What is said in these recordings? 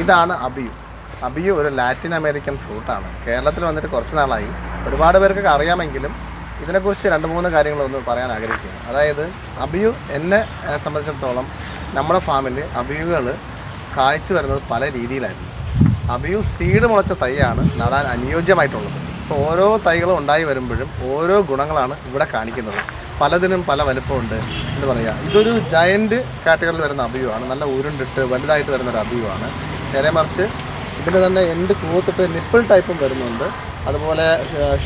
ഇതാണ് അബിയു. അബിയു ഒരു Latin American ഫ്രൂട്ടാണ്. കേരളത്തിൽ വന്നിട്ട് കുറച്ച് നാളായി. ഒരുപാട് പേർക്കൊക്കെ അറിയാമെങ്കിലും ഇതിനെക്കുറിച്ച് രണ്ട് മൂന്ന് കാര്യങ്ങളൊന്ന് പറയാൻ ആഗ്രഹിക്കുന്നു. അതായത് അബിയു എന്നെ സംബന്ധിച്ചിടത്തോളം നമ്മുടെ ഫാമിൽ അബിയുകൾ കായ്ച്ചു വരുന്നത് പല രീതിയിലായിരുന്നു. അബിയു സീഡ് മുളച്ച തൈയാണ് നടാൻ അനുയോജ്യമായിട്ടുള്ളത്. അപ്പോൾ ഓരോ തൈകളും ഉണ്ടായി വരുമ്പോഴും ഓരോ ഗുണങ്ങളാണ് ഇവിടെ കാണിക്കുന്നത്. പലതിനും പല വലുപ്പമുണ്ട് എന്ന് പറയുക ഇതൊരു ജയന്റ് കാറ്റഗറിയിൽ വരുന്ന അബിയുവാണ്. നല്ല ഉരുണ്ടിട്ട് വലുതായിട്ട് വരുന്ന ഒരു അബിയുവാണ്. നേരെ മറിച്ച് ഇതിന്റെ തന്നെ എൻഡ് കൂത്തിട്ട് നിപ്പിൾ ടൈപ്പും വരുന്നുണ്ട്. അതുപോലെ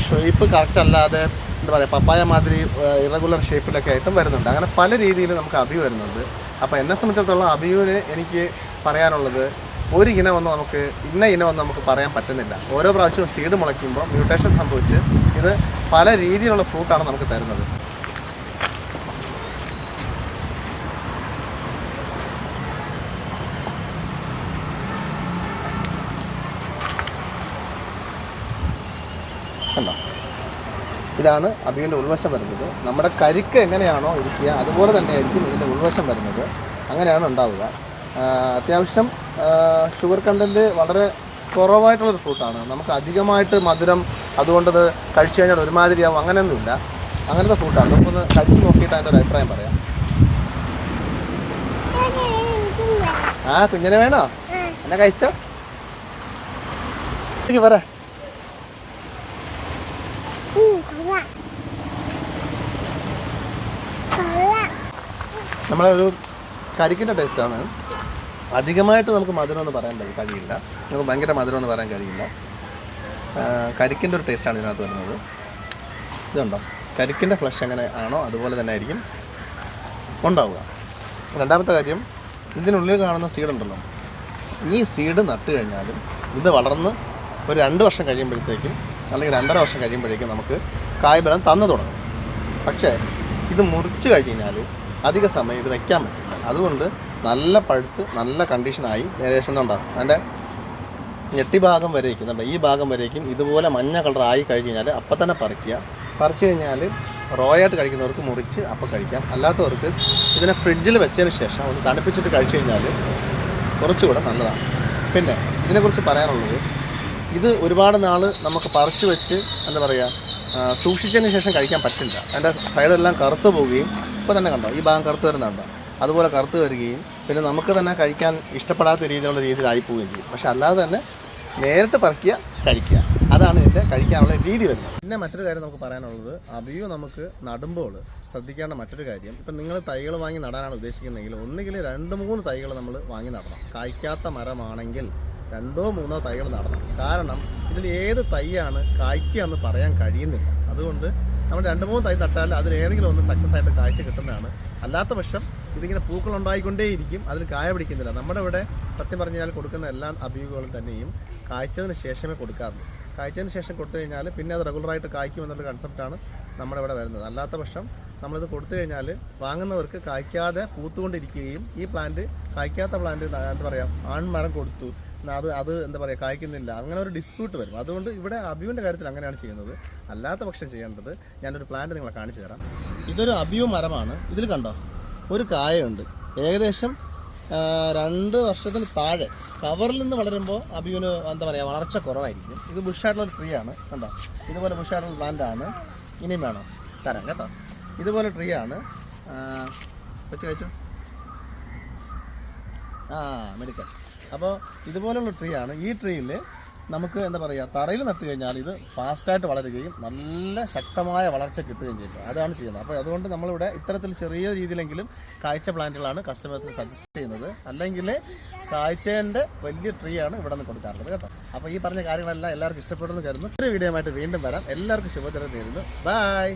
ഷേപ്പ് കറക്റ്റ് അല്ലാതെ എന്താ പറയുക പപ്പായ മാതിരി ഇറഗുലർ ഷേപ്പിലൊക്കെ ആയിട്ടും വരുന്നുണ്ട്. അങ്ങനെ പല രീതിയിൽ നമുക്ക് അബിയു വരുന്നുണ്ട്. അപ്പോൾ എന്നെ സംബന്ധിച്ചിടത്തോളം അബിയുവിന് എനിക്ക് പറയാനുള്ളത് ഒരു ഇനമൊന്നും നമുക്ക് ഇന്ന ഇനമൊന്നും നമുക്ക് പറയാൻ പറ്റുന്നില്ല. ഓരോ പ്രാവശ്യവും സീഡ് മുളയ്ക്കുമ്പോൾ മ്യൂട്ടേഷൻ സംഭവിച്ച് ഇത് പല രീതിയിലുള്ള ഫ്രൂട്ടാണ് നമുക്ക് തരുന്നത്. ഇതാണ് അബിയുടെ ഉൾവശം വരുന്നത്. നമ്മുടെ കരിക്ക് എങ്ങനെയാണോ ഇരിക്കുക അതുപോലെ തന്നെ ആയിരിക്കും ഇതിന്റെ ഉൾവശം വരുന്നത്. അങ്ങനെയാണ് ഉണ്ടാവുക. അത്യാവശ്യം ഷുഗർ കണ്ടന്റ് വളരെ കുറവായിട്ടുള്ളൊരു ഫ്രൂട്ടാണ് നമുക്ക് അധികമായിട്ട് മധുരം അതുകൊണ്ടത് കഴിച്ചു കഴിഞ്ഞാൽ ഒരുമാതിരിയാവും. അങ്ങനെയൊന്നുമില്ല. അങ്ങനത്തെ ഫ്രൂട്ടാണ് നമുക്കൊന്ന് കഴിച്ച് നോക്കിയിട്ട് അതിന്റെ ഒരു അഭിപ്രായം പറയാം. ആ കുഞ്ഞിനെ വേണോ? എന്നെ കഴിച്ചോ? പറ. നമ്മളെ ഒരു കരിക്കിന്റെ ടേസ്റ്റാണ്. അധികമായിട്ട് നമുക്ക് മധുരം എന്ന് പറയാൻ കഴി- കഴിയില്ല. നമുക്ക് ഭയങ്കര മധുരം എന്ന് പറയാൻ കഴിയില്ല. കരിക്കിന്റെ ഒരു ടേസ്റ്റാണ് ഇതിനകത്ത് വരുന്നത്. ഇതുണ്ടോ? കരിക്കിന്റെ ഫ്ലഷ് എങ്ങനെ ആണോ അതുപോലെ തന്നെ ആയിരിക്കും ഉണ്ടാവുക. രണ്ടാമത്തെ കാര്യം ഇതിനുള്ളിൽ കാണുന്ന സീഡ് ഉണ്ടല്ലോ. ഈ സീഡ് നട്ട് കഴിഞ്ഞാലും ഇത് വളർന്ന് ഒരു രണ്ട് വർഷം കഴിയുമ്പോഴത്തേക്കും അല്ലെങ്കിൽ രണ്ടര വർഷം കഴിയുമ്പോഴേക്കും നമുക്ക് കായ്ബലം തന്നു തുടങ്ങും. പക്ഷേ ഇത് മുറിച്ച് കഴിഞ്ഞാൽ അധിക സമയം ഇത് വയ്ക്കാൻ പറ്റില്ല. അതുകൊണ്ട് നല്ല പഴുത്ത് നല്ല കണ്ടീഷനായി ഉണ്ടാകും അതിന്റെ ഞെട്ടി ഭാഗം വരെ ഇരിക്കുന്നുണ്ട് ഈ ഭാഗം വരേക്കും. ഇതുപോലെ മഞ്ഞ കളറായി കഴിഞ്ഞ് കഴിഞ്ഞാൽ അപ്പം തന്നെ പറിക്കുക. പറിച്ചു കഴിഞ്ഞാൽ റോയായിട്ട് കഴിക്കുന്നവർക്ക് മുറിച്ച് അപ്പം കഴിക്കാം. അല്ലാത്തവർക്ക് ഇതിനെ ഫ്രിഡ്ജിൽ വെച്ചതിന് ശേഷം ഒന്ന് തണുപ്പിച്ചിട്ട് കഴിച്ചു കഴിഞ്ഞാൽ കുറച്ചുകൂടെ നല്ലതാണ്. പിന്നെ ഇതിനെക്കുറിച്ച് പറയാനുള്ളത് ഇത് ഒരുപാട് നാൾ നമുക്ക് പറിച്ച് വെച്ച് എന്താ പറയുക സൂക്ഷിച്ചതിന് ശേഷം കഴിക്കാൻ പറ്റില്ല. അതിന്റെ സൈഡെല്ലാം കറുത്തു പോവുകയും ഇപ്പോൾ തന്നെ കണ്ടോ ഈ ഭാഗം കറുത്ത് വരുന്നുണ്ടോ അതുപോലെ കറുത്ത് വരികയും പിന്നെ നമുക്ക് തന്നെ കഴിക്കാൻ ഇഷ്ടപ്പെടാത്ത രീതിയിലുള്ള രീതിയിലായി പോവുകയും ചെയ്യും. പക്ഷെ അല്ലാതെ തന്നെ നേരിട്ട് പറക്കിയ കഴിക്കുക. അതാണ് ഇതിന്റെ കഴിക്കാനുള്ള രീതി വരുന്നത്. പിന്നെ മറ്റൊരു കാര്യം നമുക്ക് പറയാനുള്ളത് അബിയു നമുക്ക് നടുമ്പോൾ ശ്രദ്ധിക്കേണ്ട മറ്റൊരു കാര്യം ഇപ്പം നിങ്ങൾ തൈകൾ വാങ്ങി നടാനാണ് ഉദ്ദേശിക്കുന്നതെങ്കിൽ ഒന്നുകിൽ രണ്ട് മൂന്ന് തൈകൾ നമ്മൾ വാങ്ങി നടണം. കായ്ക്കാത്ത മരമാണെങ്കിൽ രണ്ടോ മൂന്നോ തൈകൾ നടണം. കാരണം ഇതിൽ ഏത് തൈയാണ് കായ്ക്കുക എന്ന് പറയാൻ കഴിയുന്നില്ല. അതുകൊണ്ട് നമ്മൾ രണ്ട് മൂന്ന് തൈ നട്ടാൽ അതിൽ ഏതെങ്കിലും ഒന്ന് സക്സസ് ആയിട്ട് കാഴ്ച കിട്ടുന്നതാണ്. അല്ലാത്ത പക്ഷം ഇതിങ്ങനെ പൂക്കൾ ഉണ്ടായിക്കൊണ്ടേയിരിക്കും അതിൽ കായ പിടിക്കുന്നില്ല. നമ്മുടെ ഇവിടെ സത്യം പറഞ്ഞാൽ കൊടുക്കുന്ന എല്ലാ അഭിയോഗങ്ങളും തന്നെയും കായ്ച്ചതിന് ശേഷമേ കൊടുക്കാറുള്ളൂ. കായ്ച്ചതിന് ശേഷം കൊടുത്തു കഴിഞ്ഞാൽ പിന്നെ അത് റെഗുലറായിട്ട് കായ്ക്കും എന്നുള്ള കൺസെപ്റ്റാണ് നമ്മുടെ ഇവിടെ വരുന്നത്. അല്ലാത്ത പക്ഷം നമ്മളിത് കൊടുത്തു കഴിഞ്ഞാൽ വാങ്ങുന്നവർക്ക് കായ്ക്കാതെ പൂത്തുകൊണ്ടിരിക്കുകയും ഈ പ്ലാന്റ് കായ്ക്കാത്ത പ്ലാന്റ് എന്താ പറയുക ആൺമരം കൊടുത്തു. അത് അത് എന്താ പറയുക കായ്ക്കുന്നില്ല. അങ്ങനെ ഒരു ഡിസ്പ്യൂട്ട് വരും. അതുകൊണ്ട് ഇവിടെ അബിയുവിന്റെ കാര്യത്തിൽ അങ്ങനെയാണ് ചെയ്യുന്നത്. അല്ലാത്ത പക്ഷം ചെയ്യേണ്ടത് ഞാനൊരു പ്ലാന്റ് നിങ്ങളെ കാണിച്ചു തരാം. ഇതൊരു അബിയു മരമാണ്. ഇതിൽ കണ്ടോ? ഒരു കായുണ്ട് ഏകദേശം രണ്ട് വർഷത്തിന് താഴെ. കവറിൽ നിന്ന് വളരുമ്പോൾ അബിയുവിന് എന്താ പറയുക വളർച്ച കുറവായിരിക്കും. ഇത് ബുഷായിട്ടുള്ള ട്രീ ആണ്. കണ്ടോ? ഇതുപോലെ ബുഷായിട്ടുള്ള പ്ലാന്റ് ആണ്. ഇനിയും വേണോ തരാം കേട്ടോ. ഇതുപോലെ ട്രീ ആണ്. വെച്ച് കഴിച്ചു? ആ മെഡിക്കൽ അപ്പോൾ ഇതുപോലുള്ള ട്രീ ആണ്. ഈ ട്രീയിൽ നമുക്ക് എന്താ പറയുക തറയിൽ നട്ട് കഴിഞ്ഞാൽ ഇത് ഫാസ്റ്റായിട്ട് വളരുകയും നല്ല ശക്തമായ വളർച്ച കിട്ടുകയും ചെയ്യും. അതാണ് ചെയ്യുന്നത്. അപ്പോൾ അതുകൊണ്ട് നമ്മളിവിടെ ഇത്തരത്തിൽ ചെറിയ രീതിയിലെങ്കിലും കാഴ്ച പ്ലാന്റുകളാണ് കസ്റ്റമേഴ്സിന് സജസ്റ്റ് ചെയ്യുന്നത്. അല്ലെങ്കിൽ കാഴ്ചേന്റെ വലിയ ട്രീ ആണ് ഇവിടെ നിന്ന് കൊടുക്കാറുള്ളത് കേട്ടോ. അപ്പോൾ ഈ പറഞ്ഞ കാര്യങ്ങളെല്ലാം എല്ലാവർക്കും ഇഷ്ടപ്പെടുന്നു കരുതുന്നു. ഒരു വീഡിയോ ആയിട്ട് വീണ്ടും വരാം. എല്ലാവർക്കും ശുഭദിനം നേരുന്നു. ബൈ